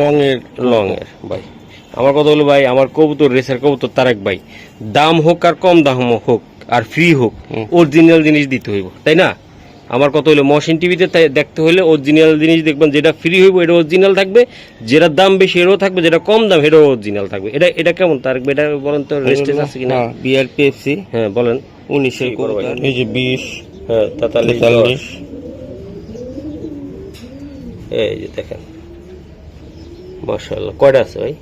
Long এর long এর ভাই। আমার কথা হলো ভাই আমার কবুতর রেসের কবুতর তারেক ভাই। দাম হোক আর কম দাম হোক আর ফ্রি হোক অরিজিনাল জিনিস দিতে হইব তাই না? আমার কথা হলো মশিন টিভিতে তাই দেখতে হলে অরিজিনাল জিনিস দেখবেন যেটা ফ্রি হইব এটা অরিজিনাল থাকবে। যেটা দাম বেশি এটাও থাকবে যেটা কম দাম এটাও অরিজিনাল থাকবে। এটা এটা কেমন তারেক ভাই এটা বলেন তো রেস্টেজ আছে কিনা? হ্যাঁ বিআরপিএফসি হ্যাঁ বলেন। উনিশের এই যে বিশ হ্যাঁ তেতাল্লিশ। এই যে দেখেন। মাশাআল্লাহ। কয়টা আছে ভাই?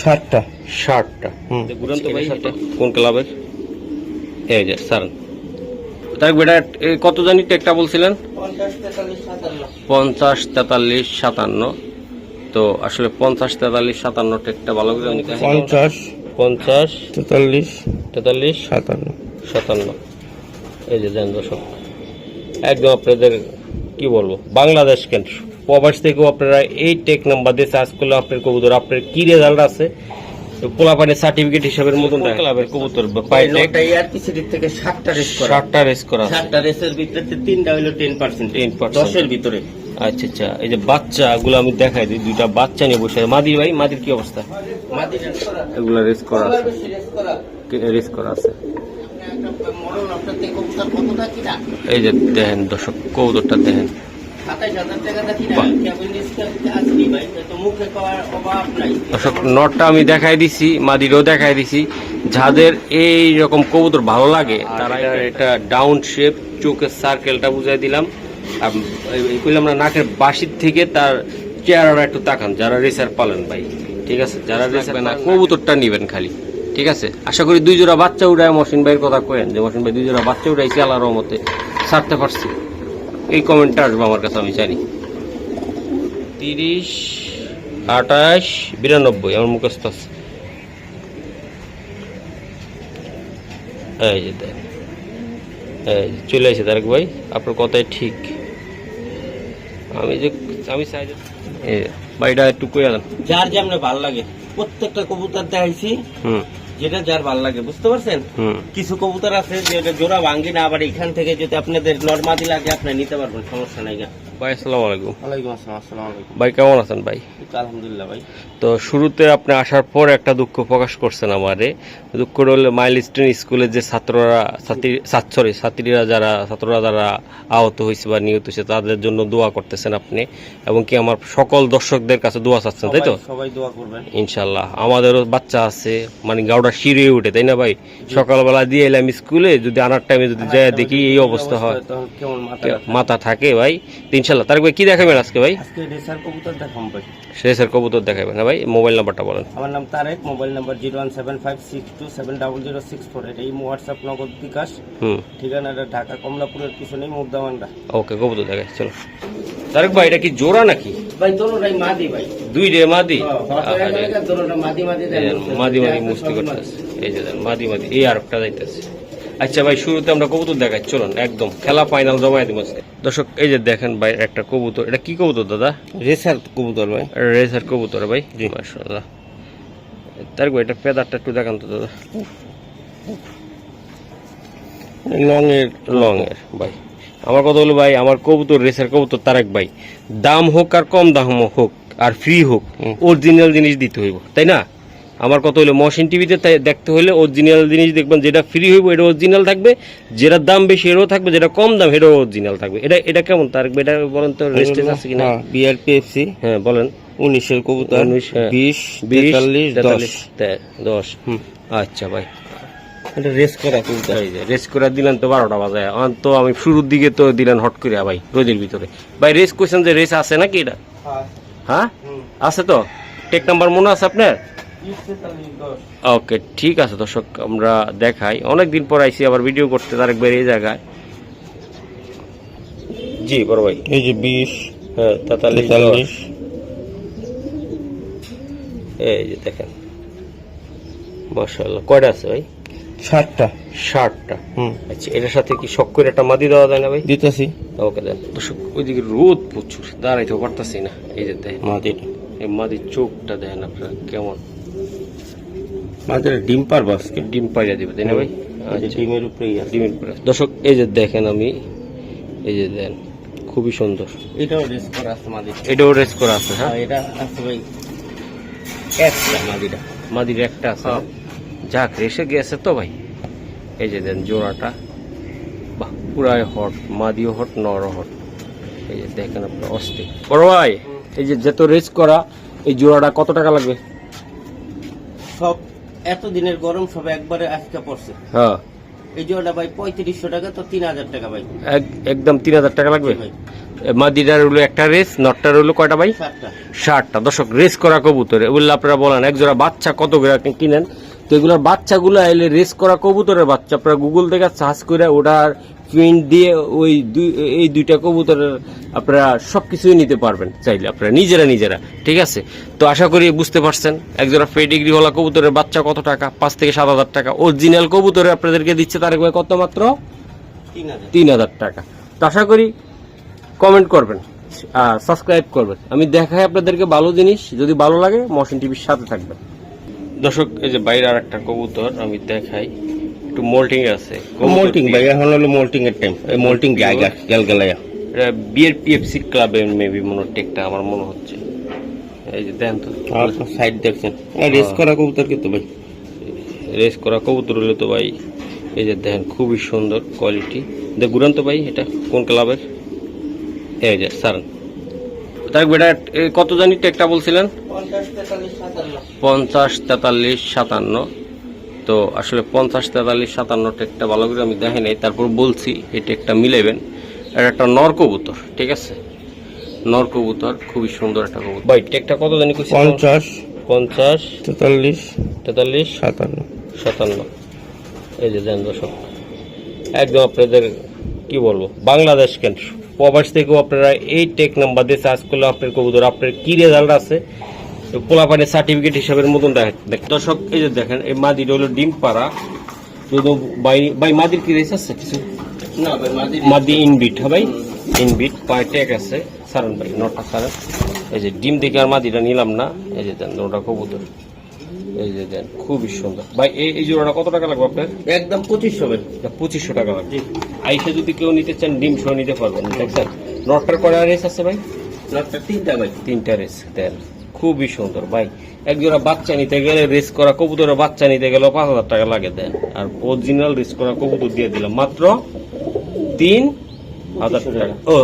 ষাটটা ষাটটা হুম। ঘুরান তো ভাই এটা কোন ক্লাবের? এই যে সারান। তার বেটা কত জানি টেকটা বলছিলেন? পঞ্চাশ তেতাল্লিশ সাতান্ন। তো আসলে পঞ্চাশ তেতাল্লিশ সাতান্ন টেকটা ভালো করে পঞ্চাশ পঞ্চাশ তেতাল্লিশ তেতাল্লিশ সাতান্ন। সাতান্ন। এই যে দেন দর্শক একদম আপনাদের কি বলব বাংলাদেশ কেন প্রবাস থেকেও আপনারা এই টেক নাম্বার দিয়ে সার্চ করলে আপনার কবুতর আপনার কি রেজাল্ট আছে? পোলাপানের সার্টিফিকেট হিসাবের মতন ক্লাবের কবুতর থেকে ষাটটা রেস করা। ষাটটা রেস করা আছে। রেসের ভিতরে তিনটা হইল টেন পার্সেন্ট 10% দশের ভিতরে। আচ্ছা আচ্ছা। এই যে বাচ্চা গুলো আমি দেখাই দিই দুইটা বাচ্চা নিয়ে বসে। মাদির ভাই মাদির কি অবস্থা? মাদি রেস করা এগুলা রেস করা আছে। রেস করা আছে। একটা মডেল আপনার থেকে কবুতর কতটা কিনা? এই যে দেখেন দর্শক কবুতরটা দেখেন। কিনা দর্শক নটটা আমি দেখাই দিছি মাদিরও দেখাই দিছি। যাদের এই রকম কবুতর ভালো লাগে তারা এটা ডাউন শেপ চোখের সার্কেলটা বুঝাই দিলাম। আর না নাকের বাসির থেকে তার চেহারাটা একটু তাকান যারা রেসার পালেন ভাই ঠিক আছে? যারা রেসার না কবুতরটা নিবেন খালি ঠিক আছে? আশা করি দুই জোড়া বাচ্চা উড়ায় মহসিন ভাইয়ের কথা কয়েন যে মহসিন ভাই দুই জোড়া বাচ্চা উড়াইছি আল্লাহর রহমতে ছাড়তে পারছি। এই কমেন্টটা আসবে আমার কাছে আমি জানি। তিরিশ আঠাশ বিরানব্বই আমার মুখস্থ আছে। এই যে যে চলে আসে তারেক ভাই আপনার কথাই ঠিক। আমি যে আমি চাই যে যে, ভাইটা একটু কইয়া যার যেমন ভালো লাগে প্রত্যেকটা কবুতর দেখাইছি। হুম। যেটা যার ভালো লাগে বুঝতে পারছেন? কিছু কবুতর আছে যেটা জোড়া ভাঙ্গি না আবার এখান থেকে যদি আপনাদের নর্মাদি লাগে আপনি নিতে পারবেন সমস্যা নাই ভাই আসসালামু আলাইকুম। ওয়ালাইকুম আসসালাম আসসালামু আলাইকুম। ভাই কেমন আছেন ভাই? আলহামদুলিল্লাহ ভাই। তো শুরুতে আপনি আসার পর একটা দুঃখ প্রকাশ করছেন আমারে। দুঃখ হলে মাইলস্টোন স্কুলের যে ছাত্ররা ছাত্রী সরি ছাত্রীরা যারা ছাত্ররা যারা আহত হয়েছে বা নিহত হয়েছে তাদের জন্য দোয়া করতেছেন আপনি। এবং কি আমার সকল দর্শকদের কাছে দোয়া চাচ্ছেন তাই তো? সবাই- দোয়া করবেন। ইনশাল্লাহ আমাদেরও বাচ্চা আছে মানে গাউডা শিরে উঠে তাই না ভাই? সকালবেলা দিয়ে এলাম স্কুলে যদি আনার টাইমে যদি যায় দেখি এই অবস্থা হয়। কেমন মাথা থাকে ভাই? তো ইনশাল্লাহ তার ভাই কি দেখাবেন আজকে ভাই? আজকে রেসার কবুতর দেখাম ভাই। শেষের কবুতর দেখাবেন না ভাই? মোবাইল নাম্বারটা বলেন। আমার নাম Tarek mobile number zero one seven five six two seven double zero six four এটা এই হোয়াটসঅ্যাপ নগদ বিকাশ। হুম। ঠিকানাটা ঢাকা কমলাপুরের পিছনেই মুদ্দামান্ডা ওকে কবুতর দেখাই চলো। তারেক ভাই এটা কি জোড়া নাকি? ভাই দোনোটাই মাদি ভাই। দুই রে মাদি? হ্যাঁ, দোনোটা মাদি মাদি মাদি মাদি মুস্তি করতেছে। এই যে মাদি মাদি এই আরকটা যাইতেছে। আচ্ছা ভাই শুরুতে আমরা কবুতর দেখাই। চলুন একদম খেলা ফাইনাল জমাই দিব। দর্শক এই যে দেখেন ভাই একটা কবুতর। এটা কি কবুতর দাদা? রেসার কবুতর ভাই। রেসার কবুতর ভাই। জি। মাশাআল্লাহ। ভাই এটা পেদারটা একটু দেখান তো দাদা। লং এর লং এর ভাই। আমার কথা হলো ভাই আমার কবুতর রেসার কবুতর তারেক ভাই। দাম হোক আর কম দাম হোক আর ফ্রি হোক। অরিজিনাল জিনিস দিতে হইব তাই না? আমার কত হলো মশিন টিভিতে দেখতে হলে অরিজিনাল জিনিস দেখবেন যেটা ফ্রি হইব এটা অরিজিনাল থাকবে যেটার দাম বেশি এটাও থাকবে যেটা কম দাম এটাও অরিজিনাল থাকবে। এটা এটা কেমন ভাই এটা বলেন তো রেস্টেজ আছে কিনা? হ্যাঁ বিআরপিএফসি হ্যাঁ বলেন। উনিশের কবুতর উনিশ, হ্যাঁ। বিশ তেতাল্লিশ দশ। আচ্ছা ভাই। এটা রেস করা কবুতর। রেস করে দিলেন তো বারোটা বাজে। এখন তো আমি শুরুর দিকে তো দিলেন হট করে ভাই রোদের ভিতরে। ভাই রেস কোয়েশন যে রেস আছে নাকি এটা? হ্যাঁ। আছে তো? টেক নাম্বার মনে আছে আপনার? ওকে ঠিক আছে দর্শক আমরা দেখাই। অনেক দিন পর আইসি আবার ভিডিও করতে তার একবার এই জায়গায়। জি বড় ভাই। এই যে বিশ হ্যাঁ তেতাল্লিশ এই যে দেখেন। মার্শাল্লাহ কয়টা আছে ভাই? ষাটটা। ষাটটা। হুম। আচ্ছা এটার সাথে কি শখ করে একটা মাদি দেওয়া যায় না ভাই? দিতেছি। ওকে দেন। দর্শক ওইদিকে রোদ প্রচুর দাঁড়াইতে পারতাছি না। এই যে দেখেন মাদিটা। এই মাদির চোখটা দেখেন আপনার কেমন। ডিম পারব আজকে। ডিম পাইয়া দিবে তাই না ভাই? আচ্ছা। ডিমের উপরেই ডিমের উপরে দর্শক এই যে দেখেন আমি এই যে দেন খুবই সুন্দর। এটাও রেস করা আছে এটাও রেস করা আছে হ্যাঁ? এটা আছে ভাই একটা মাদিটা। মাদির একটা আছে। হ্যাঁ। যাক রেসে গেছে তো ভাই। এই যে দেন জোড়াটা। বাহ পুরাই হট মাদিও হট নর হট। এই যে দেখেন আপনার অস্থি বড় ভাই এই যে যত রেস করা এই জোড়াটা কত টাকা লাগবে? সব এত দিনের গরম সব একবারে আজকে পড়ছে। হ্যাঁ। এই জোড়াটা ভাই পঁয়ত্রিশশো টাকা তো তিন হাজার টাকা ভাই। এক- একদম তিন হাজার টাকা লাগবে? ভাই। মাদিটার হলো একটা রেস নটটার হলো কয়টা ভাই? ষাটটা দর্শক রেস করা কবুতর। এগুলো আপনারা বলেন এক জোড়া বাচ্চা কত করে কিনেন? তো এগুলোর বাচ্চাগুলো এলে রেস করা কবুতরের বাচ্চা। আপনারা গুগল থেকে সার্চ করে ওটার প্রিন্ট দিয়ে ওই দুই এই দুইটা কবুতরের আপনারা সব কিছুই নিতে পারবেন চাইলে আপনারা নিজেরা নিজেরা ঠিক আছে? তো আশা করি বুঝতে পারছেন এক জোড়া পেডিগ্রিওয়ালা কবুতরের বাচ্চা কত টাকা? পাঁচ থেকে সাত হাজার টাকা। অরিজিনাল কবুতরে আপনাদেরকে দিচ্ছে তার একবার কত মাত্র? তিন হাজার। তিন হাজার টাকা। তো আশা করি কমেন্ট করবেন সাবস্ক্রাইব করবেন। আমি দেখাই আপনাদেরকে ভালো জিনিস যদি ভালো লাগে মশন টিভির সাথে থাকবেন। দর্শক এই যে বাইরে আর একটা কবুতর আমি দেখাই। একটু মোল্টিং আছে। মোল্টিং ভাই এখন হলো মোল্টিং এর টাইম এই মোল্টিং জায়গা গেলগেলাইয়া বিয়ের পিএফসি ক্লাবে মেবি মনে হয় টেকটা আমার মনে হচ্ছে। এই যে দেন তো। সাইড দেখছেন। রেস করা কবুতর কিন্তু ভাই। রেস করা কবুতর হলো তো ভাই এই যে দেখেন খুবই সুন্দর কোয়ালিটি দেখ ঘুরান তো ভাই এটা কোন ক্লাবের এই যে সারান। তার বেটা কত জানি টেকটা বলছিলেন? পঞ্চাশ তেতাল্লিশ সাতান্ন। পঞ্চাশ তেতাল্লিশ সাতান্ন। তো আসলে পঞ্চাশ তেতাল্লিশ সাতান্ন টেকটা ভালো করে আমি দেখি নাই তারপর বলছি এই টেকটা মিলাইবেন। এটা একটা নর কবুতর ঠিক আছে? নর কবুতর খুবই সুন্দর একটা কবুতর। ভাই টেকটা কত জানি কইছি পঞ্চাশ পঞ্চাশ তেতাল্লিশ তেতাল্লিশ সাতান্ন। সাতান্ন। এই যে দেন দর্শক একদম আপনাদের কি বলব বাংলাদেশ কেন প্রবাস থেকেও আপনারা এই টেক নাম্বার দিয়ে চার্জ করলে আপনার কবুতর আপনার কী রেজাল্ট আছে পোলাপানের সার্টিফিকেট হিসাবের মতন দেখ- দেখ দর্শক এই যে দেখেন এই মাদির হলো ডিম পাড়া। শুধু বাই মাদির কি রেস আছে কিছু? না ভাই মাদির মাদি ইনবিট হ্যাঁ ভাই? ইনবিট পায়ে ট্যাগ আছে। সারান ভাই নটা সারান। এই যে ডিম দেখে আর মাদিটা নিলাম না। এই যে দেন ওটা কবুতর। এই যে দেন খুবই সুন্দর। ভাই এই এই জোড়াটা কত টাকা লাগবে আপনার? একদম পঁচিশশো ভাই। পঁচিশশো টাকা লাগবে। আইসে যদি কেউ নিতে চান ডিম সহ নিতে পারবেন। দেখছেন? নটার কয়টা রেস আছে ভাই? নটটা তিনটা ভাই। তিনটা রেস দেন। খুবই সুন্দর ভাই। একজোড়া বাচ্চা নিতে গেলে রেস করা কবুতরের বাচ্চা নিতে গেলে পাঁচ হাজার টাকা লাগে দেন। আর অরিজিনাল রেস করা কবুতর দিয়ে দিলাম মাত্র তিন হাজার টাকা। ও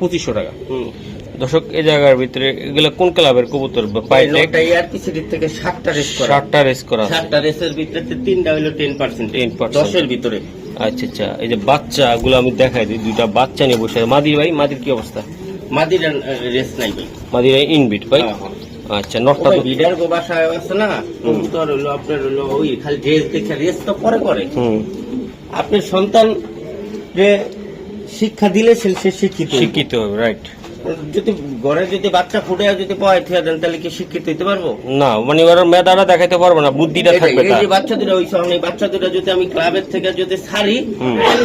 পঁচিশশো টাকা। হুম। দর্শক এই জায়গার ভিতরে এগুলো কোন ক্লাবের কবুতর? থেকে সাতটা রেস করা। ষাটটা রেস করা সাতটা রেসের ভিতরে তিনটা হইল টেন পার্সেন্ট 10% দশের ভিতরে। আচ্ছা আচ্ছা। এই যে বাচ্চা গুলো আমি দেখাই দিই দুইটা বাচ্চা নিয়ে বসে। মাদির ভাই মাদির কি অবস্থা? মাদির রেস নাই ভাই। মাদির ইনবিট ভাই? হ্যাঁ, হ্যাঁ। আচ্ছা নটটা তো বিডার গো বাসায় আছে না কবুতর হলো আপনার হলো ওই খালি ড্রেস দেখে রেস তো পরে করে আপনার সন্তান যে শিক্ষা দিলে সে শিক্ষিত শিক্ষিত হবে রাইট যদি ঘরে যদি বাচ্চা ফুটে যদি পয় থিয়া দেন তাহলে কি শিক্ষিত হইতে পারব? না মানে ওরা মেধাটা দেখাইতে পারবে না বুদ্ধিটা থাকবে এই যে বাচ্চা দুটো ওই বাচ্চা দুটো যদি আমি ক্লাবের থেকে যদি ছাড়ি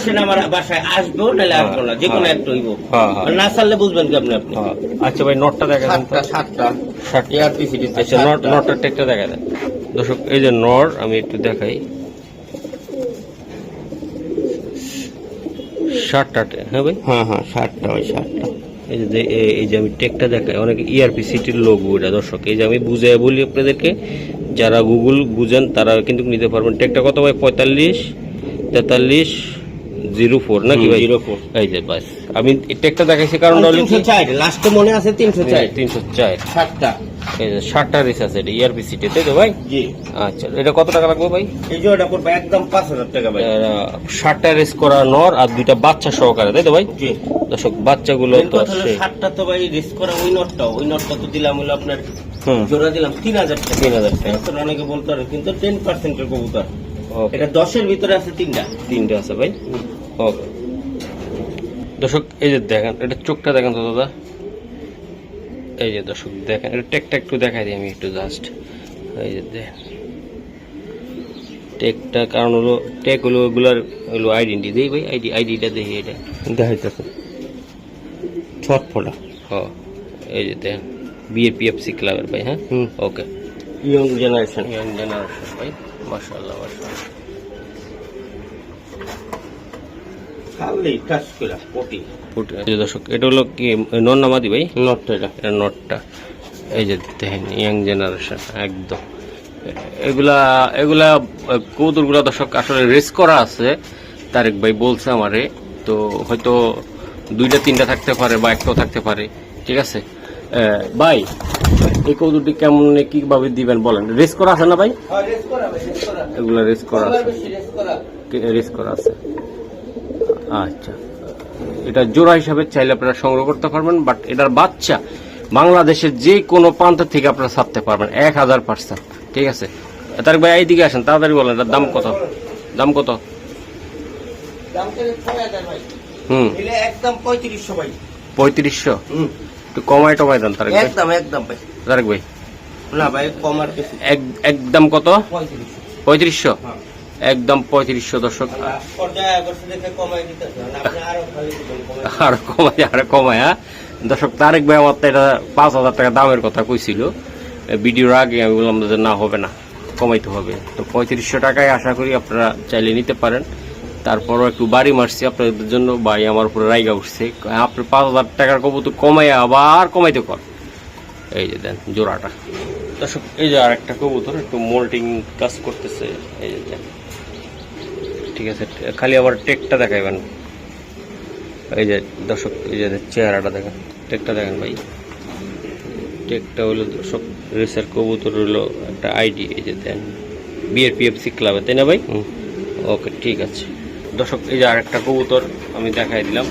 তাহলে আমার বাসায় নাহলে আসব না যে কোনো হ্যাঁ। একটা হইব। হ্যাঁ, হ্যাঁ। আর না ছাড়লে বুঝবেন কি আপনি? আপনি হ্যাঁ। আচ্ছা ভাই নটটা দেখা দেন। সাতটা সাতটা। ষাট এআরপিসিডি আচ্ছা নট নটটা টেকটা দেখা দেন। দর্শক এই যে নর আমি একটু দেখাই। ষাটটা হ্যাঁ ভাই? হ্যাঁ হ্যাঁ ষাটটা ওই ষাটটা এই যে এই যে আমি টেকটা দেখাই, অনেক ইআরপি সিটির লোক এটা দর্শক। এই যে আমি বুঝে বলি আপনাদেরকে, যারা গুগল বুঝেন, তারা কিন্তু নিতে পারবেন। টেকটা কত ভাই? পঁয়তাল্লিশ, তেতাল্লিশ জিরো ফোর নাকি ভাই? Zero four. এই যে বাস। আমি এই টেকটা দেখাইছি কারণ তিনশো চার লাস্টে মনে আছে তিনশো চার। তিনশো চার। এই যে ষাটটা রিস আছে এটা ইআরপি সিটি তাই তো ভাই? জি। আচ্ছা এটা কত টাকা লাগবে ভাই? এই যে ওটা করব একদম পাঁচ হাজার টাকা ভাই। ষাটটা রেস করা নর আর দুইটা বাচ্চা সহকারে তাই তো ভাই? জি। দর্শক বাচ্চাগুলো তো সাতটা তো ভাই রিস্ক করা ওই নটটা ওই নটটা তো দিলাম হলো আপনার জোড়া দিলাম তিন হাজার টাকা। তিন হাজার টাকা। অনেকে বলতে পারে কিন্তু টেন পার্সেন্টের কবুতর। এটা দশের ভিতরে আছে তিনটা। তিনটে আছে ভাই। ওকে দর্শক এই যে দেখেন এটা চোখটা দেখেন তো দাদা? এই যে দর্শক দেখেন এটা টেকটা একটু দেখাই দিই আমি একটু জাস্ট। এই যে দেখেন টেকটা কারণ হলো টেক হলো ওগুলার হলো আইডেন্টি দেই ভাই আইডি আইডিটা দেখি এটা। দেখাইতেছে। ছটফটা হ এই যে দেখেন বিএপিএফসি ক্লাবের ভাই হ্যাঁ? হুম। Okay young generation young generation ভাই মাশাআল্লাহ মাশাআল্লাহ। খালি টাচ করে পটি ফুটে- দর্শক এটা হলো কি নন নামাদি ভাই? নটটা এটা। এটা নটটা এই যে দেখেন ইয়াং জেনারেশন একদম। এগুলা এগুলা দর্শক আসলে রেস করা আছে। তারেক ভাই বলছে আমারে তো হয়তো দুইটা তিনটা থাকতে পারে বা একটাও থাকতে পারে। ঠিক আছে? ভাই এই কৌতুরটি কেমন কীভাবে দিবেন বলেন? রেস করা আছে না ভাই? এগুলা রেস করা আছে। রেস করা আছে। আচ্ছা। এটা জোড়া হিসাবে চাইলে আপনারা সংগ্রহ করতে পারবেন বাট এটার বাচ্চা বাংলাদেশের যে কোনো প্রান্ত থেকে আপনারা ছাড়তে পারবেন এক হাজার পার্সেন্ট ঠিক আছে? তার ভাই এইদিকে আসেন তাড়াতাড়ি বলেন এটার দাম কত? দাম কত? হুম। একদম পঁয়ত্রিশশো ভাই। পঁয়ত্রিশশো? একটু দেন তারেক ভাই। একদম একদম ভাই। তারেক ভাই। না ভাই কমার এক একদম কত? পঁয়ত্রিশশো। পঁয়ত্রিশশো? হ্যাঁ। একদম পঁয়ত্রিশশো দর্শক কমাই আরও কমাই আর কমায় হ্যাঁ? দর্শক তারেক ভাই আমার তো এটা পাঁচ হাজার টাকা দামের কথা কইছিল। ভিডিওর আগে আমি বললাম যে না হবে না কমাইতে হবে। তো পঁয়ত্রিশশো টাকায় আশা করি আপনারা চাইলে নিতে পারেন। তারপরও একটু বাড়ি মারছি আপনাদের জন্য। ভাই আমার উপরে রাইগা উঠছে। আপনি পাঁচ হাজার টাকার কবুতর কমাই আবার কমাইতে কর। এই যে দেন জোড়াটা। দর্শক এই যে আর একটা কবুতর একটু মোল্টিং কাজ করতেছে। এই যে দেন। ঠিক আছে, খালি আবার টেকটা দেখাইবেন। এই যে দর্শক, এই যে চেহারাটা দেখেন, টেকটা দেখেন ভাই। টেকটা হলো দর্শক, রেসার কবুতর হলো একটা আইডি, এই যে দেন বিএর পিএফসি ক্লাবে, তাই না ভাই? ওকে, ঠিক আছে। দর্শক, এই যে আরেকটা কবুতর আমি দেখাই দিলাম।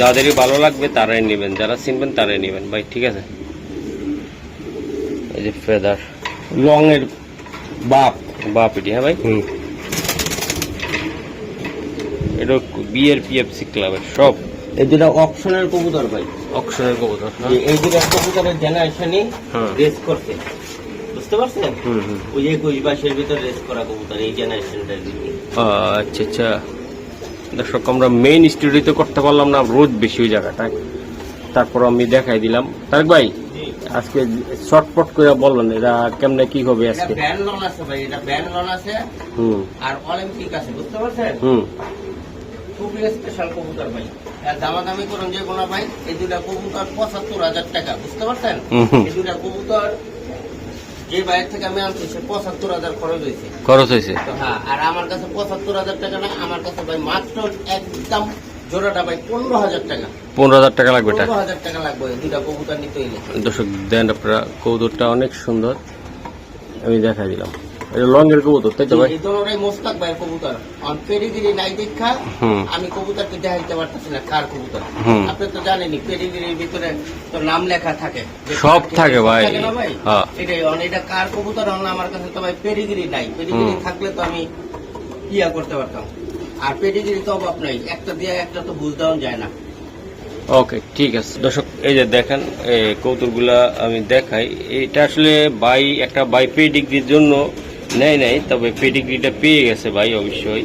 যাদেরই ভালো লাগবে তারাই নেবেন, যারা চিনবেন তারাই নেবেন ভাই, ঠিক আছে? এই যে ফেদার লং এর বাপ এটি হ্যাঁ ভাই? এটা বিএর পিএফসি ক্লাবের সব। এই দুটা অপশনের কবুতর ভাই। অকশনের কবুতর এই দুটা কবুতরের জেনারেশনই। রেস করছে। বুঝতে পারছেন? ওই যে একুশ বাইশের ভিতর রেস করা কবুতর এই জেনারেশনটার দিকে আচ্ছা আচ্ছা। দর্শক আমরা মেইন স্টুডিওতে করতে পারলাম না রোদ বেশি ওই জায়গাটায়। তারপর আমি দেখাই দিলাম। তারেক ভাই আজকে শর্টপট করে বললেন এটা কেমনে কি হবে আজকে? ব্যান্ড লন আছে ভাই এটা ব্যান্ড লন আছে। হুম। আর অলিম্পিক আছে বুঝতে পারছেন? হুম। খুবই স্পেশাল কবুতর ভাই। আর দামাদামি করুন যে কোনো ভাই এই দুটা কবুতর পঁচাত্তর হাজার টাকা বুঝতে পারছেন। এই দুটা কবুতর যে বাইরে থেকে আমি আনছি সে পঁচাত্তর হাজার খরচ হয়েছে। খরচ হয়েছে। হ্যাঁ আর আমার কাছে পঁচাত্তর হাজার টাকা না আমার কাছে ভাই মাত্র একদম জোড়াটা ভাই পনেরো হাজার টাকা। পনেরো হাজার টাকা লাগবে এটা? পনেরো হাজার টাকা লাগবে এই দুটা কবুতর নিতে হইলে। দর্শক দেন আপনারা কবুতরটা অনেক সুন্দর। আমি দেখা দিলাম। এটা লঙ্গের কবুতর তাই তো ভাই? এই মোস্তাক ভাইয়ের কবুতর। অন পেডিগিরি নাই দেখা আমি কবুতরকে দেখাইতে পারতেছি না কার কবুতর। আপনি তো জানেনই পেডিগিরির ভিতরে তো নাম লেখা থাকে। সব থাকে ভাই। ভাই? হ্যাঁ। এটাই অন এটা কার কবুতর অন আমার কাছে তো ভাই পেডিগিরি নাই। পেডিগিরি। থাকলে তো আমি ইয়া করতে পারতাম। আর পেডিগিরি তো অভাব নাই একটা দিয়ে একটা তো বুঝ দেওয়া যায় না। ওকে ঠিক আছে। দর্শক এই যে দেখেন এই কৌতুকগুলা আমি দেখাই। এটা আসলে বাই একটা বাই পেডিগ্রির জন্য নেয় নাই তবে পেডিগ্রিটা পেয়ে গেছে ভাই অবশ্যই।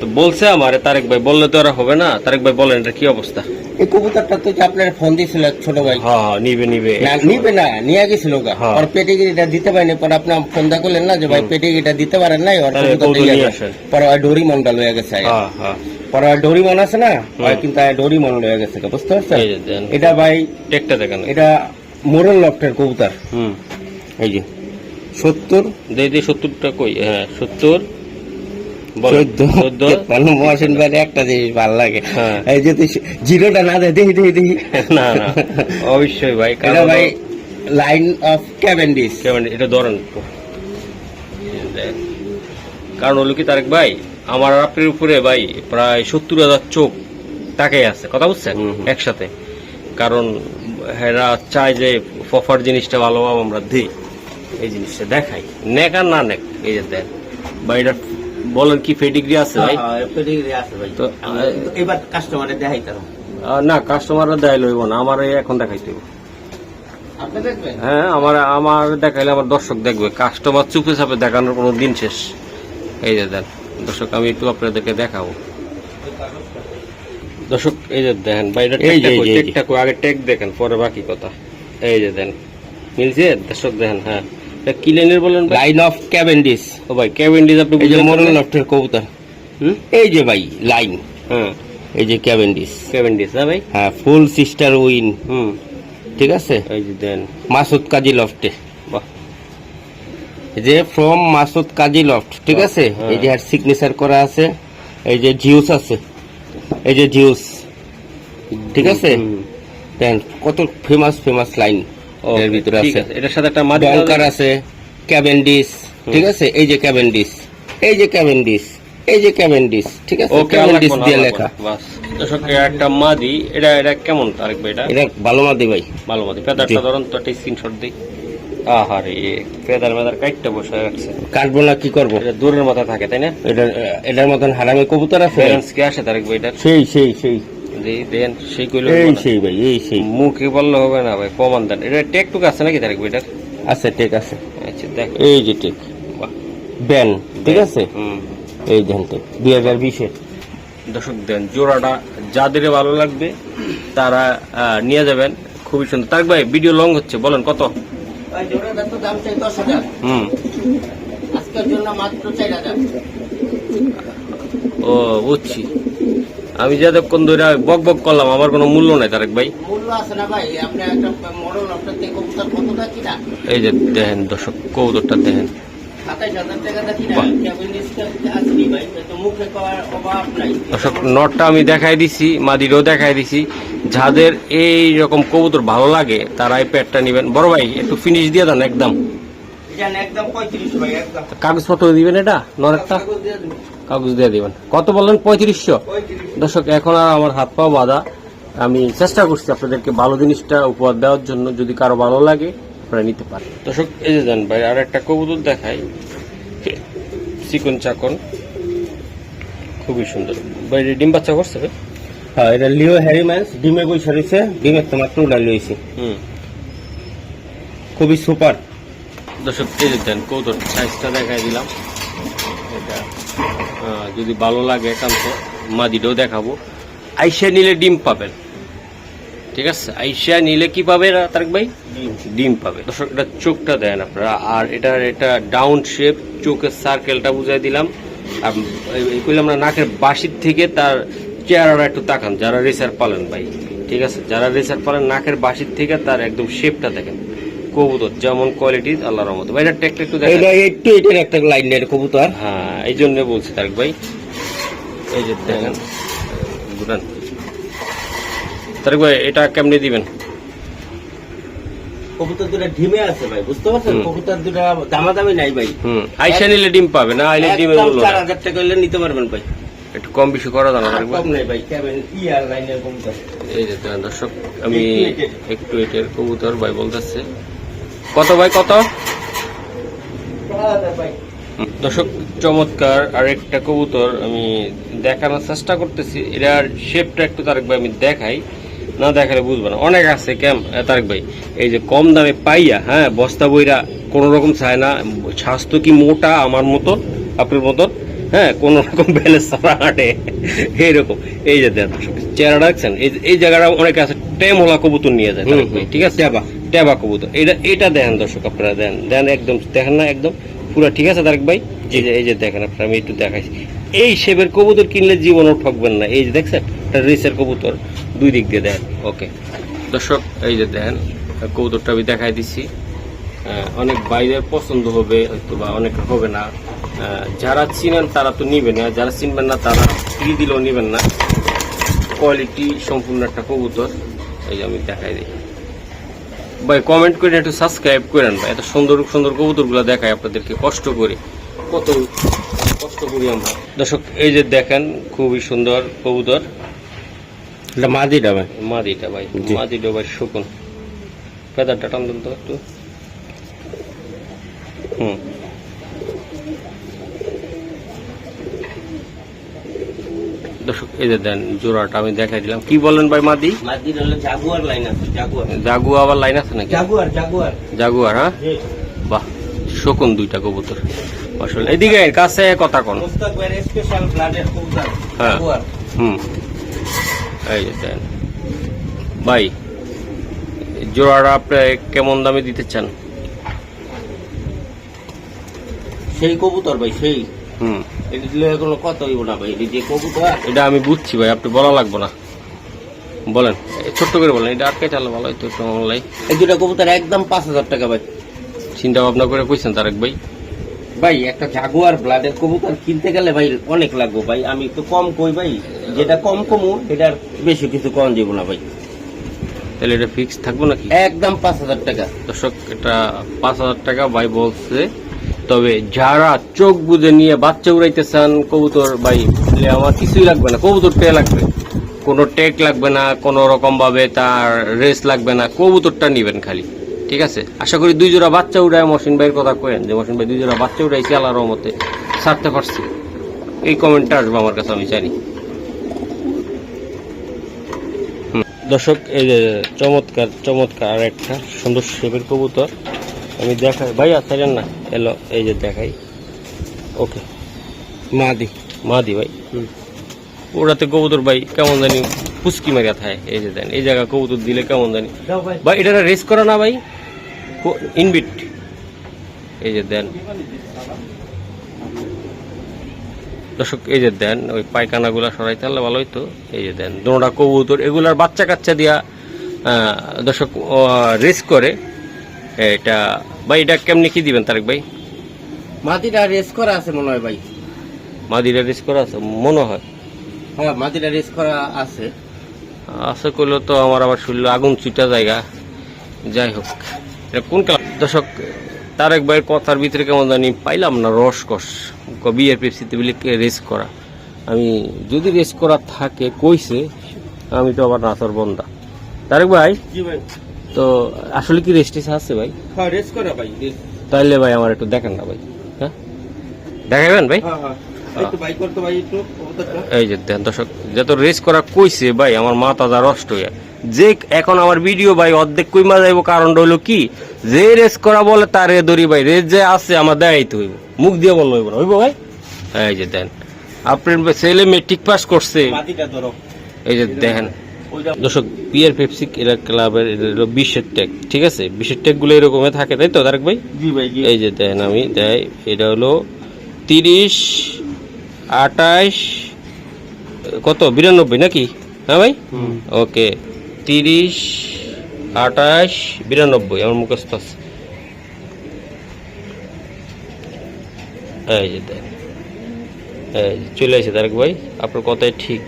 তো বলছে আমার তারেক ভাই বললে তো আর হবে না। তারেক ভাই বলেন এটা কি অবস্থা? এই কবুতরটা তো আপনার ফোন দিয়েছিল ছোট ভাই। হ্যাঁ হ্যাঁ নিবে নিবে। না নিবে না নিয়ে গেছিল গা হ্যাঁ। ওর পেটিগিরিটা দিতে পারেনি পরে আপনি ফোন দা করলেন না যে ভাই পেটিগিরিটা দিতে পারেন নাই কবুতরটা কৌতুক ইয়ে আসেন। পরে ওই ডোরি মনটা লয়ে গেছে। হ্যাঁ হ্যাঁ। পরে ওই ডোরি মন আছে না ওই কিন্তু ডোরি মন লয়ে গেছে বুঝতে পারছেন? এটা ভাই টেকটা দেখেন। এটা মোরল লফটের কবুতর। হুম এই যে। সত্তর? দেই সত্তরটা কই? হ্যাঁ সত্তর। একটা জিনিস ভালো লাগে। হ্যাঁ। এই যে জিরোটা না দেখি দেখি দেখি না না অবশ্যই ভাই কারণ ভাই লাইন অফ ক্যাভেন্ডিস। এটা ধরেন। কারণ হলো কি তারেক ভাই আমার আপনার উপরে ভাই প্রায় সত্তর হাজার চোখ তাকাই আছে কথা বুঝছেন। একসাথে। কারণ এরা চায় যে ফফার জিনিসটা ভালোভাবে আমরা দিই। এই জিনিসটা দেখাই। নেক আর না নেক এই যে দেন বা এটা বলেন কি ফেডিগ্রি আছে ভাই? পেটিগিরি আছে ভাই। তো, এবার কাস্টমারে দেখাইতাম আহ, না কাস্টমাররা দেয় লইব না আমার এখন দেখাইতে দেখবেন? হ্যাঁ আমার আমার দেখাইলে আমার দর্শক দেখবে কাস্টমার চুপে চাপে দেখানোর কোনো দিন শেষ। এই যে দেন দর্শক আমি একটু আপনাদেরকে দেখাবো। দর্শক এই যে দেখেন বাইরে। টেকটা আগে টেক দেখেন পরে বাকি কথা। এই যে দেন মিলছে? দর্শক দেখেন হ্যাঁ। এটা কি লাইনের বলেন লাইন অফ ক্যাভেন্ডিস ও ভাই ক্যাভেন্ডিজ আপনি এই যে মোরল লফটের কবুতর। হুম? এই যে ভাই লাইন হ্যাঁ। এই যে ক্যাভেন্ডিস ক্যাভেন্ডিস না ভাই? হ্যাঁ ফুল সিস্টার উইন হুম। ঠিক আছে? এই যে দেন। মাসুদ কাজী লফটে বাহ। এই যে ফ্রম মাসুদ কাজী লফট ঠিক আছে? হ্যাঁ। এই যে আর সিগনেচার করা আছে এই যে জিউস আছে এই যে জিউস ঠিক আছে? দেন কত ফেমাস ফেমাস লাইন এর ভিতরে আছে এটার সাথে একটা বঙ্কার আছে ক্যাভেন্ডিস ঠিক আছে? এই যে ক্যাভেন্ডিস এই যে ক্যাভেন্ডিস এই যে ক্যাভেন্ডিস ঠিক আছে? ক্যাভেন্ডিস দিয়ে লেখা। দর্শক একটা মাদি এটা এটা কেমন তারেক ভাই এটা? এটা ভালো মাদি ভাই। ভালো মাদি। ফেদারটা জি। ধরুন তো একটা স্ক্রিনশট দিই। আহারে ফেদার মেদার কাইটটা বসে রাখছে। কাটবো না কি করব? এটা দূরের মাথায় থাকে তাই না? এটা এটার মতন হারামি কবুতর আছে? কি আসে তারেক ভাই এটার? সেই সেই সেই। দেই দেন সেই কইলে এই সেই ভাই এই সেই। মুখে বললে হবে না ভাই কমান দেন। এটা টেকটুক আছে নাকি তারেক ভাই এটার আছে ঠিক আছে। আচ্ছা দেখ। এই যে বাহ। ব্যান ঠিক আছে? হুম। এই ধান তো দুই হাজার বিশের দর্শক দেন জোড়াটা যাদের ভালো লাগবে তারা নিয়ে যাবেন। খুবই সুন্দর। তারেক ভাই ভিডিও লং হচ্ছে বলেন কত? হুম। আজকের জন্য মাত্র চার হাজার। ও বুঝছি। আমি যতক্ষণ ধরে বক বক করলাম আমার কোনো মূল্য নাই তারেক ভাই। মূল্য আছে না ভাই? আপনি একটা মডেল আপনার থেকে কবুতর কতটা কিনা? এই যে দেখেন দর্শক কৌদরটা দেখেন। দর্শক নটটা আমি দেখাই দিছি মাদিরও দেখাই দিছি। যাদের এই রকম কবুতর ভালো লাগে তারা এই প্যাডটা নেবেন। বড় ভাই একটু ফিনিশ দিয়ে দেন একদম। কাগজপত্র দিবেন এটা নরেরটা? কাগজ দিয়ে দিবেন। কত বললেন? পঁয়ত্রিশশো। পঁয়ত্রিশ দর্শক এখন আর আমার হাত পা বাঁধা। আমি চেষ্টা করছি আপনাদেরকে ভালো জিনিসটা উপহার দেওয়ার জন্য। যদি কারও ভালো লাগে আপনারা নিতে পারেন। দর্শক এই যে দেন ভাই আর একটা কবুতর দেখাই। চিকন চাকন। খুবই সুন্দর। ভাই ডিম বাচ্চা করছে রে? হ্যাঁ এটা লিও হ্যারিম্যান্স ডিমে বই সরিছে ডিমের তোমার টুডা লইছি। হুম। খুবই সুপার। দর্শক এই যে দেন কৌতর সাইজটা দেখাই দিলাম। যদি ভালো লাগে একান্ত মাদিটাও দেখাবো। আইসা নিলে ডিম পাবেন। ঠিক আছে? আইসা নিলে কি পাবে তারেক ভাই? ডিম। পাবে। দর্শক এটা চোখটা দেন আপনারা। আর এটার এটা ডাউন শেপ চোখের সার্কেলটা বুঝাই দিলাম। আর কইলাম না নাকের বাসির থেকে তার চেহারাটা একটু তাকান যারা রেসার পালেন ভাই। ঠিক আছে? যারা রেসার পালেন নাকের বাসির থেকে তার একদম শেপটা দেখেন। কবুতর যেমন কোয়ালিটি আল্লাহর রহমতে। ভাই এটা টেকটা একটু দেখেন। এটা একটু এটার একটা লাইনের কবুতর। হ্যাঁ এই জন্য বলছি তারেক ভাই। এই যে দেখেন ঘুরান। তারেক ভাই এটা কেমনে দিবেন? কবুতর দুটা ডিমে আছে ভাই বুঝতে পারছেন। কবুতর দুটা দামাদামি নাই ভাই। হুম। আইসা নিলে ডিম পাবে না আইলে নাই। হাজার টাকা হলে নিতে পারবেন ভাই। একটু কম বেশি করা জানা কম নাই ভাই কেমন? কি আর লাইনের কবুতর? এই যে দর্শক আমি একটু এটার কবুতর ভাই বলতেছে। কত ভাই কত? দর্শক চমৎকার আরেকটা কবুতর আমি দেখানোর চেষ্টা করতেছি। এটার শেপটা একটু তারেক ভাই আমি দেখাই। না দেখালে বুঝব না। অনেক আছে কেম? তারেক ভাই এই যে কম দামে পাইয়া হ্যাঁ বস্তা বইরা কোনো রকম চায় না। স্বাস্থ্য কি মোটা আমার মতো আপনার মতো হ্যাঁ কোন রকম ব্যালেন্স ছাড়া হাঁটে। এইরকম। এই যে চেহারা রাখছেন এই যে- এই জায়গাটা অনেক আছে টেম হলা কবুতর নিয়ে যায় ঠিক আছে? ট্যাবা। ট্যাবা কবুতর। এটা এটা দেখেন দর্শক আপনারা দেন দেন একদম দেখেন না একদম। পুরো ঠিক আছে তারেক ভাই? এই যে এই যে দেখেন আপনারা আমি একটু দেখাইছি। এই শেপের কবুতর কিনলে জীবনও ঠকবেন না। এই যে দেখছেন এটা রেসের কবুতর। দুই দিক দিয়ে দেন ওকে। দর্শক এই যে দেখেন কবুতরটা আমি দেখাই আহ, অনেক বাইরের পছন্দ হবে হয়তো বা অনেক হবে না। যারা চিনেন তারা তো নিবেন না যারা চিনবেন না তারা ফ্রি দিলেও নিবেন না। কোয়ালিটি সম্পূর্ণ একটা কবুতর। এই আমি দেখাই দিই। ভাই কমেন্ট করে একটু সাবস্ক্রাইব করেন ভাই এত সুন্দর সুন্দর কবুতরগুলো দেখায় আপনাদেরকে কষ্ট করে। কত কষ্ট করি আমরা। দর্শক এই যে দেখেন খুবই সুন্দর কবুতর। এটা মাদিটা ভাই। মাদিটা ভাই। মাদিটা ভাই শকুন। ফেদারটা টান দেন তো একটু। হুম। দর্শক এই যে দেন জোড়াটা আমি দেখাই দিলাম। কি বলেন ভাই মাদি? জাগুয়ার লাইন আছে জাগুয়ার। জাগুয়া আবার লাইন আছে নাকি? Jaguar Jaguar. জাগুয়ার হ্যাঁ? বাহ শকুন দুইটা কবুতর। আসলে এদিকে কাছে কথা কোন? হ্যাঁ। হুম। এই যে দেন। ভাই জোড়াটা আপনি কেমন দামে দিতে চান? সেই কবুতর ভাই সেই। হুম। এটা দিলে কোনো কত হইব না ভাই? এটা যে কবুতর? এটা আমি বুঝছি ভাই আপনি বলা লাগবো না। বলেন। ছোট্ট করে বলেন এটা আটকে চালে ভালো হয়তো একটু অনলাইন এই দুটা কবুতর একদম পাঁচ হাজার টাকা ভাই। চিন্তা ভাবনা করে কইছেন তারেক ভাই। ভাই একটা জাগুয়ার ব্লাডের কবুতর কিনতে গেলে ভাই অনেক লাগবে ভাই। আমি তো কম কই ভাই যেটা কম কমু এটার বেশি কিছু কম যাব না ভাই। তাহলে এটা ফিক্স থাকব নাকি? একদম পাঁচ হাজার টাকা। দর্শক এটা পাঁচ হাজার টাকা ভাই বলছে। তবে যারা চোখ বুঝে নিয়ে বাচ্চা উড়াইতে চান কবুতর ভাই আমার কিছুই লাগবে না। কবুতর টে লাগবে। কোনো টেক লাগবে না, কোনো রকম ভাবে তার রেস লাগবে না। কবুতরটা নিবেন খালি। ঠিক আছে? আশা করি দুই জোড়া বাচ্চা উড়ায় মহসিন ভাইয়ের কথা কেন যে, মহসিন ভাই দুই জোড়া বাচ্চা উড়াইছি আল্লাহর মতে ছাড়তে পারছি। এই কমেন্টটা আসবে আমার কাছে, আমি জানি দর্শক, এই যে চমৎকার চমৎকার আর একটা সুন্দর শেপের কবুতর। আমি দেখাই। ভাই আছেন না। এলো এই যে দেখাই। ওকে। মাদি মা দি ভাই। ওরাতে কবুতর ভাই কেমন জানি পুস্কি মারিয়া থাকে এই যে দেন এই জায়গা কবুতর দিলে কেমন জানি। ভাই। ভাই এটা রেস করা না ভাই? ইনবিট। এই যে দেন। দর্শক এই যে দেন ওই পায়খানাগুলা সরাই তাহলে ভালো হইতো। এই যে দেন দোনোটা কবুতর এগুলার বাচ্চা কাচ্চা দিয়া দর্শক রেস করে। এটা ভাই এটা কেমনি কি দিবেন তারেক ভাই? মাদিটা রেস করা আছে মনে হয় ভাই। মাদিরা রেস করা আছে মনে হয়। হ্যাঁ মাদিটা রেস করা আছে। আশা করল তো আমার আবার শুনলো আগুন চুটা জায়গা। যাই হোক এটা কোন ক্লাব দর্শক তারেক ভাইয়ের কথার ভিতরে কেমন জানি পাইলাম না রসকস। বিয়ের পেপসিতে বলে রেস করা। আমি যদি রেস করা থাকে কইছে আমি তো আবার নাচর বন্দা। তারেক ভাই? জি ভাই। তো আসলে কি টেস আছে ভাই? হ্যাঁ রেস করা ভাই। তাইলে ভাই আমার একটু দেখেন না ভাই হ্যাঁ? দেখাবেন ভাই? হ্যাঁ হ্যাঁ। কবুতরটা এই যে দেন দর্শক যত রেস করা কইছে ভাই আমার মাথা যা রষ্ট হইয়া যে এখন আমার ভিডিও ভাই অর্ধেক কইমা যাইব কারণ হইল কি? যে রেস করা বলে তার এ দড়ি ভাই রেস যে আছে আমার দেখাইতে হইব। মুখ দিয়ে বলল হইব না হইব ভাই? এই যে দেন আপনার ছেলে মেট্রিক পাস করছে। এই যে দেখেন দর্শক বিয়ার পেপসিক এরা ক্লাবের বিশের ট্যাগ ঠিক আছে? বিশের ট্যাগগুলো এরকমই থাকে তাই তো তারেক ভাই? জি ভাই এই যে দেন আমি দেয় এটা হলো তিরিশ আঠাশ কত? বিরানব্বই নাকি? হ্যাঁ ভাই। ওকে তিরিশ আঠাশ বিরানব্বই আমার মুখস্থ আছে। এই যে দেন এই চলে আসে তারেক ভাই আপনার কথাই ঠিক।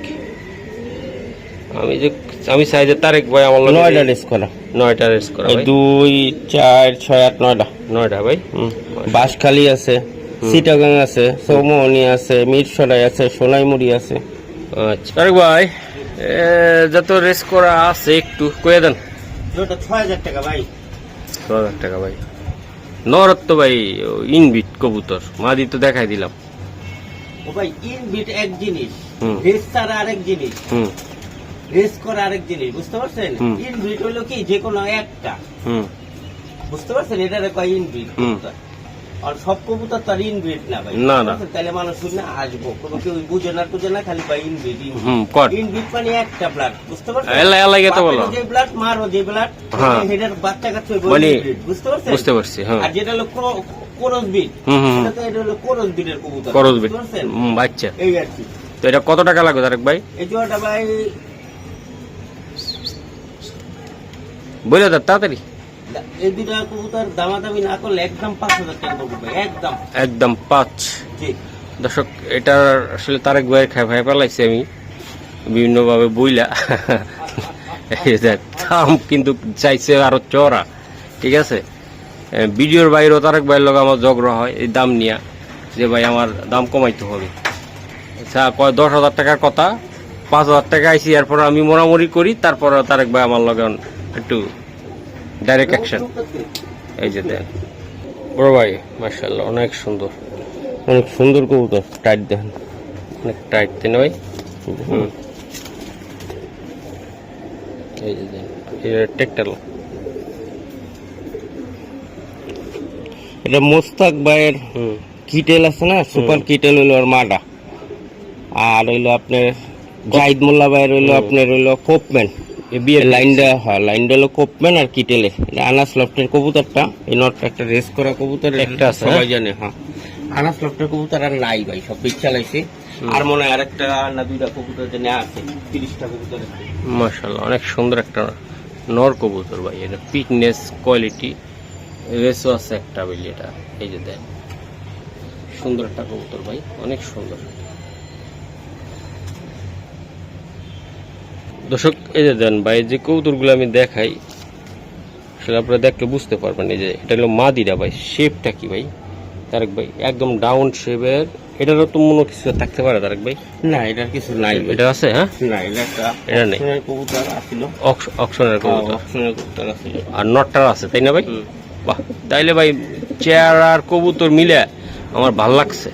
আমি যে আমি চাই যে তারেক ভাই আমার নয়টা রেস করা। নয়টা রেস করা দুই চার ছয় আট নয়টা। নয়টা ভাই? হুম। বাঁশখালী আছে সিটাগাং আছে সৌমনি আছে মিরসরাই আছে সোনাইমুড়ি আছে। আচ্ছা। তারেক ভাই যত রেস করা আছে একটু কয়ে দেন। ছয় হাজার টাকা ভাই। ছ হাজার টাকা ভাই। নরত্ব ভাই ইনবিট কবুতর। মাদি তো দেখাই দিলাম। ও ভাই ইনবিট এক জিনিস। রেস ছাড়া আরেক জিনিস। হুম। রেস করা আরেক জিনিস বুঝতে পারছেন। ইনবিট হলো কি? যে কোনো একটা বুঝতে পারছেন? এটা কয় ইনবিট হুম। আর সব কবুতর তার ইনবিট না ভাই না, না। তাহলে মানুষ শুনে আসব। কোনো কেউ বুঝে না টুঝে না খালি ভাই কট ইনবিট মানে একটা ব্লাড বুঝতে পারছেন? এলা এলা গেতে বলো। যে ব্লাড মারও যে ব্লাড হ্যাঁ। হেডের বাচ্চা ওই মানে বুঝতে পারছেন? বুঝতে পারছি হ্যাঁ। আর যেটা হলো কোরস বিট। সেটা তো এটা হলো কোরস বিটের কবুতর করজ বুঝতে পারছেন? বাচ্চা। এই আর কি। তো এটা কত টাকা লাগবে তারেক ভাই? এই জোড়াটা ভাই বলে দেন তাড়াতাড়ি। এই দুটা কবুতর দামাদামি না করলে একদম পাঁচ হাজার টাকা পড়বে একদম। একদম পাঁচ। জি। দর্শক এটা আসলে তারেক ভাইয়ের খাই ভাই পালাইছি আমি। বিভিন্নভাবে বইলা। দাম কিন্তু চাইছে আরও চড়া ঠিক আছে? ভিডিওর বাইরেও তারেক ভাইয়ের লোক আমার ঝগড়া হয় এই দাম নিয়া যে ভাই আমার দাম কমাইতে হবে। আচ্ছা কয় দশ হাজার টাকার কথা পাঁচ হাজার টাকা আইসি এরপর আমি মোড়ামুড়ি করি তারপর তারেক ভাই আমার লগে একটু ডাইরেক্ট অ্যাকশন এই যে দেন বড় ভাই মার্শাল্লাহ অনেক সুন্দর। অনেক সুন্দর কবুতর টাইট দেখেন। অনেক টাইট তাই না ভাই? হুম। এই যে দেন এটা এটা মোস্তাক ভাইয়ের কিটেল আছে না? সুপার কিটেল হইল আর মাডা। আর হইল আপনার জাহিদ মোল্লা ভাইয়ের হইল আপনার হইল কোপম্যান। এ বিয়ে লাইনটা হ্যাঁ লাইনটা হলো কোপম্যান আর কিটেলে। আনাস লফটের কবুতরটা। এই নটটা একটা রেস করা কবুতর একটা সবাই হ্যাঁ? জানে হ্যাঁ। আনাস লফটের কবুতর আর নাই ভাই সব বিচ চালাইছে। আর মনে হয় আরেকটা না দুইটা কবুতর নেওয়া আছে তিরিশটা কবুতর। মাশাল্লাহ অনেক সুন্দর একটা নর কবুতর ভাই এটা ফিটনেস কোয়ালিটি রেসও আছে একটা বলি এটা। এই যে দেন সুন্দর একটা কবুতর ভাই অনেক সুন্দর। দর্শক এই যে দেন ভাই যে কবুতরগুলো আমি দেখাই সেটা আপনারা দেখলে বুঝতে পারবেন এই যে এটা হলো মাদিরা ভাই শেপটা কি ভাই? তারেক ভাই একদম ডাউন শেপের এটারও তো মনে কিছু থাকতে পারে তারেক ভাই? না এটার কিছু নাই এটা আছে হ্যাঁ? না এটা একটা এটা নেই। কবুতর আছিল। কবুতর। অপশনের কবুতর আছিল। আর নটটার আছে তাই না ভাই? বাহ তাইলে ভাই চেয়ার আর কবুতর মিলে আমার ভালো লাগছে।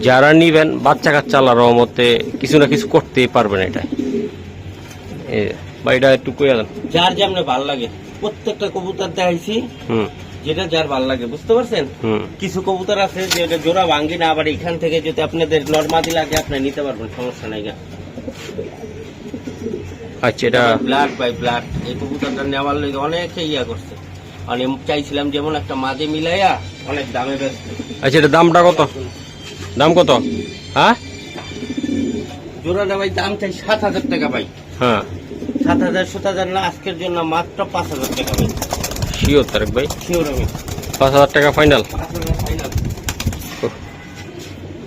যারা নিবেন বাচ্চা কাচ্চা আল্লাহ রহমতে কিছু না কিছু করতেই পারবেন এটা। এ, ভাই একটু কইয়া দেন যার যেমন ভালো লাগে প্রত্যেকটা কবুতর দেখাইছি হুম। যেটা যার ভালো লাগে বুঝতে পারছেন? কিছু কবুতর আছে জোড়া ভাঙ্গি না আবার এখান থেকে যদি আপনাদের নর্মাদি লাগে আপনি নিতে পারবেন সমস্যা নাই আচ্ছা এটা ব্লাড বাই ব্লাড এই কবুতরটা নেওয়ার লেগে অনেকে ইয়া করছে। আমি চাইছিলাম যেমন একটা মাঝে মিলাইয়া অনেক দামে বেচতে। আচ্ছা এটা দামটা কত? দাম কত? হ্যাঁ? জোড়াটা ভাই দাম চাই সাত হাজার টাকা ভাই। হ্যাঁ। সাত হাজার সাত হাজার না আজকের জন্য মাত্র পাঁচ হাজার টাকা শিওর তারেক ভাই। শিওর আমি। পাঁচ হাজার টাকা ফাইনাল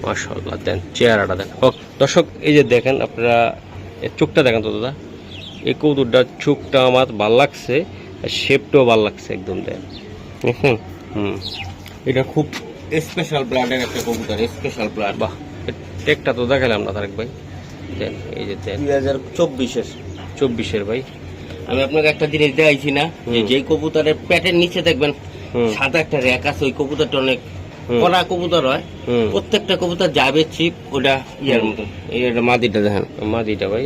মাশাল্লাহ দেন চেহারাটা দেন। ও, দর্শক এই যে দেখেন আপনারা চোখটা দেখেন তো দাদা। এই কৌতুরটার চোখটা আমার ভালো লাগছে শেপটাও ভালো লাগছে একদম দেন। দেখছেন হুম। এটা খুব স্পেশাল ব্লাডের একটা কবুতর স্পেশাল ব্লাড বাহ টেকটা তো দেখালাম না তারেক ভাই। দেন এই যে দেন। দুই হাজার চব্বিশের। চব্বিশের ভাই। আমি আপনাকে একটা জিনিস দেখাইছি না যে কবুতরের প্যাটের নিচে দেখবেন সাদা একটা র্যাক আছে ওই কবুতরটা অনেক। কড়া কবুতর হয়। প্রত্যেকটা কবুতর যাবে চিপ ওটা ইয়ার মতো। এই একটা মাদিটা দেখেন। মাদিটা ভাই।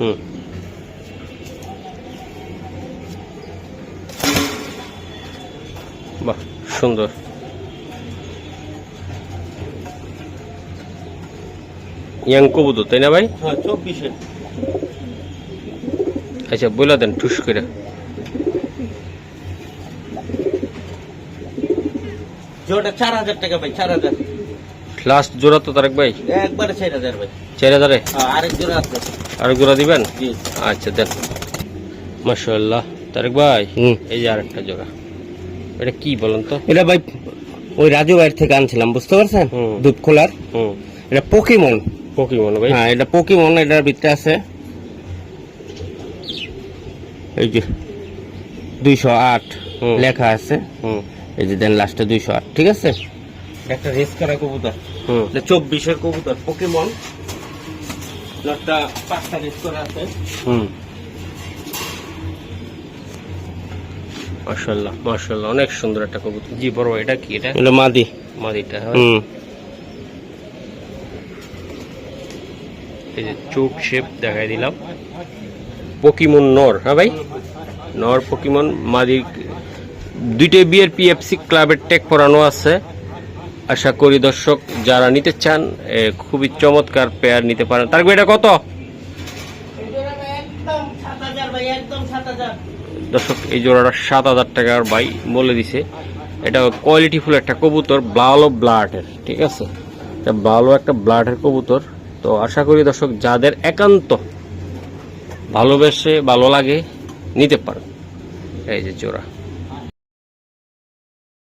হুম। বাহ সুন্দর। ইয়াং কবুতর তাই না ভাই? হ্যাঁ আচ্ছা বলে দেন ঠুস করে। যেটা চার হাজার টাকা ভাই চার হাজার। লাস্ট জোড়া তো তারেক ভাই? একবারে চার হাজার ভাই। চার হাজারে? হ্যাঁ, আরেক জোড়া আছে। আর জোড়া দিবেন? আচ্ছা দেন। মাশাল্লাহ তারেক ভাই। হুম। এই যে আরেকটা জোড়া। এটা কি বলেন তো? এটা ভাই ওই রাজু ভাইয়ের থেকে আনছিলাম বুঝতে পারছেন? হুম। দুধ খোলার। হুম। এটা পোকিমন পকিমন ভাই হ্যাঁ এটা পোকিমন এটার ভিতরে আছে। এই যে দুইশো আট হুম। লেখা আছে। হুম। এই যে দেন লাস্টে দুইশো আট ঠিক আছে? একটা রেস করা কবুতর। হুম। চব্বিশের কবুতর পোকেমন নটটা পাঁচটা রেস করা আছে। হুম। মাশাল্লাহ মাশাল্লাহ অনেক সুন্দর একটা কবুতর। জি বড় এটা কি? এটা? এটা মাদি। মাদিটা হুম। এই যে চোখ শেপ দেখাই দিলাম। পকিমন নর হ্যাঁ ভাই? নর পকিমন মাদি দুইটাই বিয়ের পিএফসি ক্লাবের টেক পরানো আছে। আশা করি দর্শক, যারা নিতে চান খুবই চমৎকার পেয়ার নিতে পারেন। তার এটা কত? দর্শক, এই জোড়াটা সাত হাজার টাকার বাই বলে দিছে। এটা কোয়ালিটিফুল একটা কবুতর ভালো ব্লাডের ঠিক আছে? এটা ভালো একটা ব্লাডের কবুতর। তো আশা করি দর্শক যাদের একান্ত ভালোবেসে ভালো লাগে নিতে পারেন এই যে জোড়া